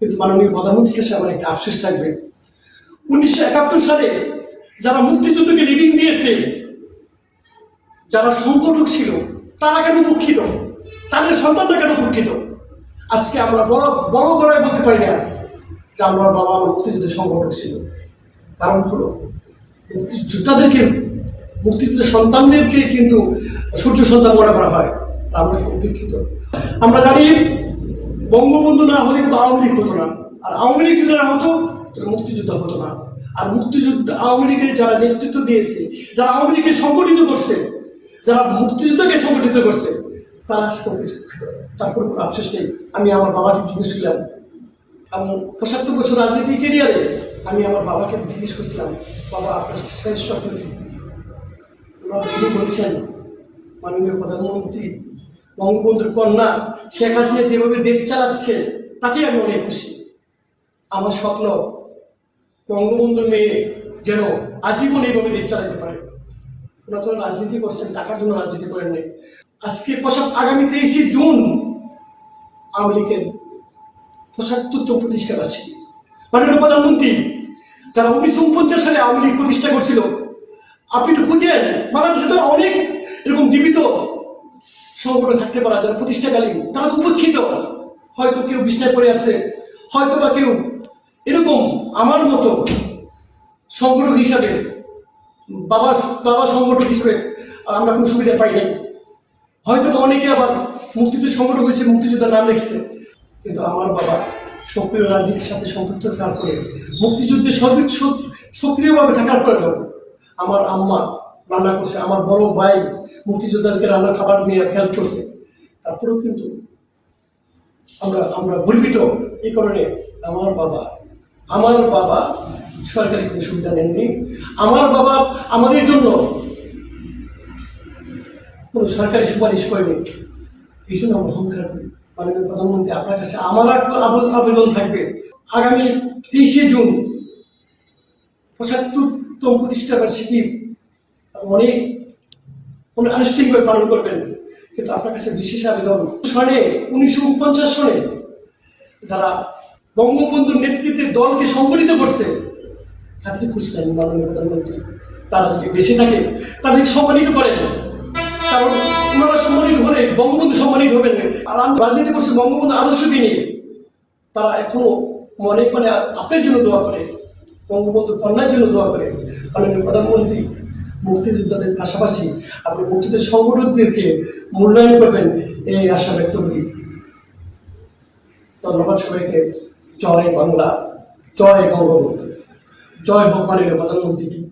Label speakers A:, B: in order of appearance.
A: কিন্তু মাননীয় প্রধানমন্ত্রীর কাছে আমার একটা আফসোস থাকবে। উনিশশো একাত্তর সালে যারা মুক্তিযুদ্ধকে লিডিং দিয়েছে, যারা সংগঠক ছিল, তারা কেন উপেক্ষিত তাদের সন্তানরা কেন উপেক্ষিত আজকে আমরা বড় বড় গড়ায় বলতে পারি না যে আমার বাবা আমার মুক্তিযুদ্ধের সংগঠক ছিল। কারণ হলো, মুক্তিযোদ্ধাদেরকে মুক্তিযুদ্ধের সন্তানদেরকে কিন্তু সূর্য সন্তান মনে করা হয় আমরা খুব উপেক্ষিত আমরা জানি বঙ্গবন্ধু না হলে কিন্তু আওয়ামী লীগ হতো না। আর আওয়ামী লীগ যদি না হতো মুক্তিযুদ্ধ হতো না। আর মুক্তিযুদ্ধ, আওয়ামী লীগের যারা নেতৃত্ব দিয়েছে, যারা আওয়ামী লীগকে সংগঠিত করছে, যারা মুক্তিযুদ্ধকে সংগঠিত করছে, তারা তারপর কোনো আফসোস নেই। আমি আমার বাবাকে জিজ্ঞেস করলাম, এবং পঁচাত্তর বছর রাজনীতি কেরিয়ারে আমি আমার বাবাকে জিজ্ঞেস করছিলাম, বাবা, আপনার শেষ স্বপ্ন কি? বলছেন, মাননীয় প্রধানমন্ত্রী বঙ্গবন্ধুর কন্যা শেখ হাসিনা যেভাবে দেশ চালাচ্ছে, তাতেই আমি অনেক খুশি। আমার স্বপ্ন বঙ্গবন্ধুর মেয়ে যেন আজীবন এইভাবে দেশ চালাতে পারে। ওনারা রাজনীতি করছেন, টাকার জন্য রাজনীতি করেন নাই। আজকে পশ্চাৎ আগামী তেইশে জুন আওয়ামী লীগের পঁচাত্তরতম প্রতিষ্ঠা বার্ষিকী। মাননীয় প্রধানমন্ত্রী, যারা উনিশশো উনপঞ্চাশ সালে আওয়ামী লীগ প্রতিষ্ঠা করছিল, আপনি একটু খুঁজেন, বাংলাদেশে তো অনেক এরকম জীবিত সংগঠন থাকতে পারা, যারা প্রতিষ্ঠাকালীন তারা তো উপেক্ষিত। হয়তো কেউ বিছনায় পড়ে আছে, হয়তো বা কেউ এরকম আমার মতো সংগঠক হিসাবে বাবা বাবা সংগঠক হিসেবে আমরা কোনো সুবিধা পাই নাই। হয়তো অনেকে আবার মুক্তিযুদ্ধ সংগঠক হয়েছে, মুক্তিযোদ্ধার নাম লিখছে। কিন্তু আমার বাবা সক্রিয় রাজনীতির সাথে সম্পৃক্ত থাকার পরে, মুক্তিযুদ্ধে সক্রিয়ভাবে থাকার পরেও আমার আম্মা রান্না করছে। আমার বড় ভাই মুক্তিযোদ্ধাকে রান্নার খাবার নিয়ে হেল্প করছে। তারপরেও কিন্তু আমরা আমরা গর্বিত। এই কারণে আমার বাবা আমার বাবা সরকারি কোনো সুবিধা নেননি। আমার বাবা আমাদের জন্য কোনো সরকারি সুপারিশ করেনি। এই জন্য আমরা অহংকার করি। মাননীয় প্রধানমন্ত্রী, আপনার কাছে আমার আবেদন থাকবে। আগামী তেইশে জুন পঁচাত্তরতম প্রতিষ্ঠা বার্ষিকী অনেক অনেক আনুষ্ঠানিকভাবে পালন করবেন। কিন্তু আপনার কাছে বিশেষ আবেদন। সনে উনিশশো উনপঞ্চাশ সনে যারা বঙ্গবন্ধুর নেতৃত্বে দলকে সংগঠিত করছে তাদের খুশি নেন মাননীয় প্রধানমন্ত্রী। তারা যদি বেঁচে থাকে, তাদেরকে সম্মানিত করেন। কারণ ওনারা সম্মানিত হলে বঙ্গবন্ধু সম্মানিত হবেন। আর আমি রাজনীতি করছি বঙ্গবন্ধু আদর্শকে নিয়ে। তারা এখনও মনে মানে আপনার জন্য দোয়া করে বঙ্গবন্ধু কন্যার জন্য দোয়া করে। মাননীয় প্রধানমন্ত্রী মুক্তিযোদ্ধাদের পাশাপাশি আপনি মুক্তিদের সংগঠকদেরকে মূল্যায়ন করবেন এই আশা ব্যক্ত করি। ধন্যবাদ সবাইকে। জয় বাংলা। জয় বঙ্গবন্ধু। জয় ভগবানের প্রধানমন্ত্রী।